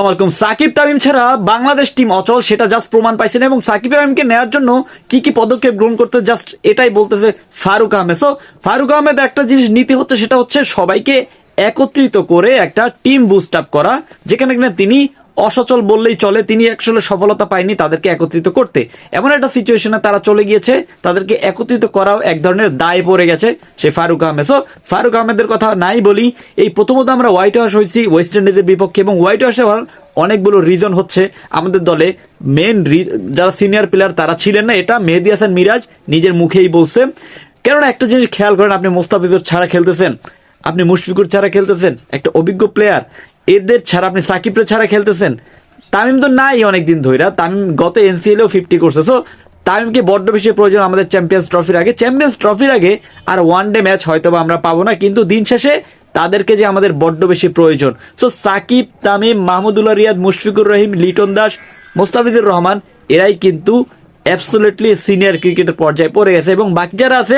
আসসালামাইকুম সাকিব তামিম ছাড়া বাংলাদেশ টিম অচল, সেটা জাস্ট প্রমাণ পাইছেন এবং সাকিব তামিমকে নেওয়ার জন্য কি কি পদক্ষেপ গ্রহণ করতে জাস্ট এটাই বলতেছে ফারুক আহমেদ। সো ফারুক আহমেদ একটা জিনিস নীতি হচ্ছে, সেটা হচ্ছে সবাইকে একত্রিত করে একটা টিম বুস্ট আপ করা, যেখানে কিনা তিনি অসচল বললেই চলে, তিনি আসলে সফলতা পায়নি তাদেরকে একত্রিত করতে। এমন একটা সিচুয়েশনে তারা চলে গিয়েছে, তাদেরকে একত্রিত করাও এক ধরনের দায় পড়ে গেছে, সে ফারুক আহমেদ। সো ফারুক আহমেদের কথা নাই বলি, এই প্রথমত আমরা হোয়াইট হাউস হয়েছি ওয়েস্ট ইন্ডিজের বিপক্ষে, এবং হোয়াইট হাউসে অনেকগুলো রিজন হচ্ছে আমাদের দলে। মেন যারা সিনিয়র প্লেয়ার তারা ছিলেন না, এটা মেহেদি হাসান মিরাজ নিজের মুখেই বলছে। কেননা একটা জিনিস খেয়াল করেন, আপনি মোস্তাফিজুর ছাড়া খেলতেছেন, আপনি মুশফিকুর ছাড়া খেলতেছেন, একটা অভিজ্ঞ প্লেয়ার এদের ছাড়া আপনি সাকিবরে ছাড়া খেলতেছেন। তামিম তো নাই অনেকদিন ধইরা। তামিম গত এনসিএলেও ফিফটি করছে। সো তামিমকে বড্ড বেশি প্রয়োজন আমাদের চ্যাম্পিয়ন্স ট্রফির আগে। চ্যাম্পিয়ন্স ট্রফির আগে আর ওয়ান ডে ম্যাচ হয়তো আমরা পাবো না। কিন্তু দিন শেষে তাদেরকে যে আমাদের বড্ড বেশি প্রয়োজন। সো সাকিব, তামিম, মাহমুদুল্লাহ, রিয়াদ, মুশফিকুর রহিম, লিটন দাস, মোস্তাফিজুর রহমান, এরাই কিন্তু অ্যাবসোলেটলি সিনিয়র ক্রিকেটের পর্যায়ে পড়ে গেছে। এবং বাকি যারা আছে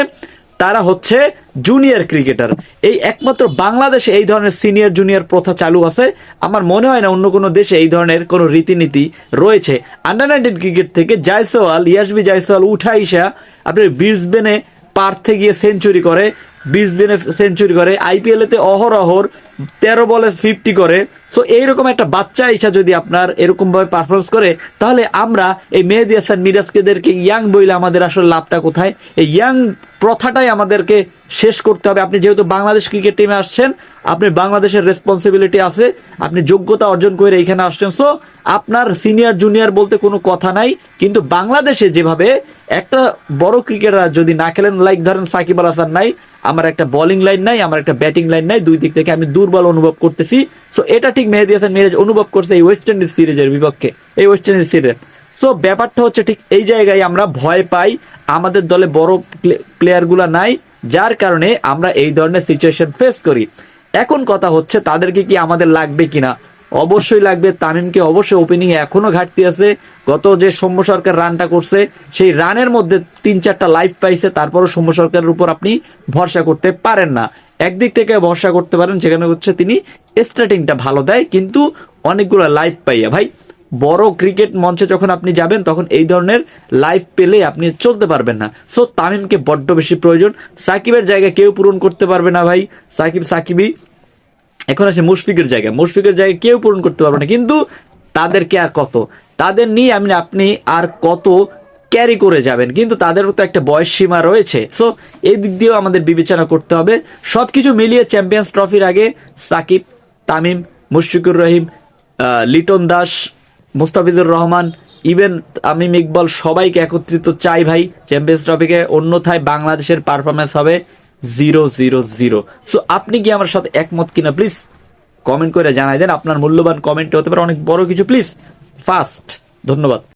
তারা হচ্ছে জুনিয়র ক্রিকেটার এই একমাত্র বাংলাদেশে এই ধরনের সিনিয়র জুনিয়র প্রথা চালু আছে। আমার মনে হয় না অন্য কোনো দেশে এই ধরনের কোনো রীতিনীতি রয়েছে। আন্ডার নাইনটিন ক্রিকেট থেকে জায়সওয়াল ইয়াসবি জায়সওয়াল উঠা ইসা আপনি ব্রিসবেনে পার্থে গিয়ে সেঞ্চুরি করে ব্রিসবেনে সেঞ্চুরি করে আইপিএল তে অহরহর তেরো বলে ফিফটি করে। সো এইরকম একটা বাচ্চা ইসা যদি আপনার এরকম ভাবে পারফরমেন্স করে, তাহলে আমরা এই মেহেদি হাসান মিরাজকেদেরকে ইয়াং বইলে আমাদের আসলে লাভটা কোথায়? এই ইয়াং প্রথাটাই আমাদেরকে শেষ করতে হবে। আপনি যেহেতু বাংলাদেশ ক্রিকেট টিমে আসছেন, আপনি বাংলাদেশের রেসপন্সিবিলিটি আছে, আপনি যোগ্যতা অর্জন করে এখানে আসছেন। সো আপনার সিনিয়র জুনিয়র বলতে কোনো কথা নাই, কিন্তু বাংলাদেশে যেভাবে একটা বড় ক্রিকেটার যদি না খেলেন লাইক ধরেন সাকিব আল হাসান নাই, আমার একটা বোলিং লাইন নাই, আমার একটা ব্যাটিং লাইন নাই, দুই দিক থেকে আমি দুর্বল অনুভব করতেছি। সো এটা মেহেদি হাসান মিরাজ অনুভব করছে এই ওয়েস্ট ইন্ডিজ সিরিজের বিপক্ষে। এই ওয়েস্ট ইন্ডিজ সিরিজের। সো ব্যাপারটা হচ্ছে ঠিক এই জায়গায় আমরা ভয় পাই, আমাদের দলে বড় প্লেয়ারগুলো নাই, যার কারণে আমরা এই ধরনের সিচুয়েশন ফেস করি। এখন কথা হচ্ছে, তাদেরকে কি আমাদের লাগবে কিনা? অবশ্যই লাগবে। তামিমকে অবশ্যই ওপেনিং এখনও ঘাটতি আছে। গত যে সৌম্য সরকার রানটা করছে, সেই রানের মধ্যে তিন চারটা লাইফ পাইছে, তারপরও সৌম্য সরকারের উপর আপনি ভরসা করতে পারেন না। একদিক থেকে ভরসা করতে পারেন সেখানে হচ্ছে তিনি স্টার্টিংটা ভালো দেয়, কিন্তু অনেকগুলো লাইফ পাইয়া। ভাই, বড় ক্রিকেট মঞ্চে যখন আপনি যাবেন, তখন এই ধরনের লাইফ পেলে আপনি চলতে পারবেন না। সো তামিমকে বড্ড বেশি প্রয়োজন। সাকিবের জায়গা কেউ পূরণ করতে পারবে না, ভাই। সাকিব, সাকিবই এখন আসে মুশফিকের জায়গায়। মুশফিকের জায়গায় কেউ পূরণ করতে পারবে না। কিন্তু তাদেরকে আর কত? তাদের নিয়ে আমি আপনি আর কত ক্যারি করে যাবেন। কিন্তু তাদেরও তো একটা বয়স সীমা রয়েছে। সো এই দিক দিয়েও আমাদের বিবেচনা করতে হবে। সবকিছু মিলিয়ে চ্যাম্পিয়ন্স ট্রফির আগে সাকিব, তামিম, মুশফিকুর রহিম লিটন দাস, মুস্তাফিজুর রহমান, ইভেন তামিম, ইকবল সবাইকে একত্রিত চাই ভাই। চ্যাম্পিয়ন্স ট্রফিকে অন্যথায় বাংলাদেশের পারফরমেন্স হবে। জিরো জিরো জিরো সো আপনি কি আমার সাথে একমত কিনা প্লিজ কমেন্ট করে জানাই দেন। আপনার মূল্যবান কমেন্ট হতে পারে অনেক বড় কিছু প্লিজ ফাস্ট ধন্যবাদ।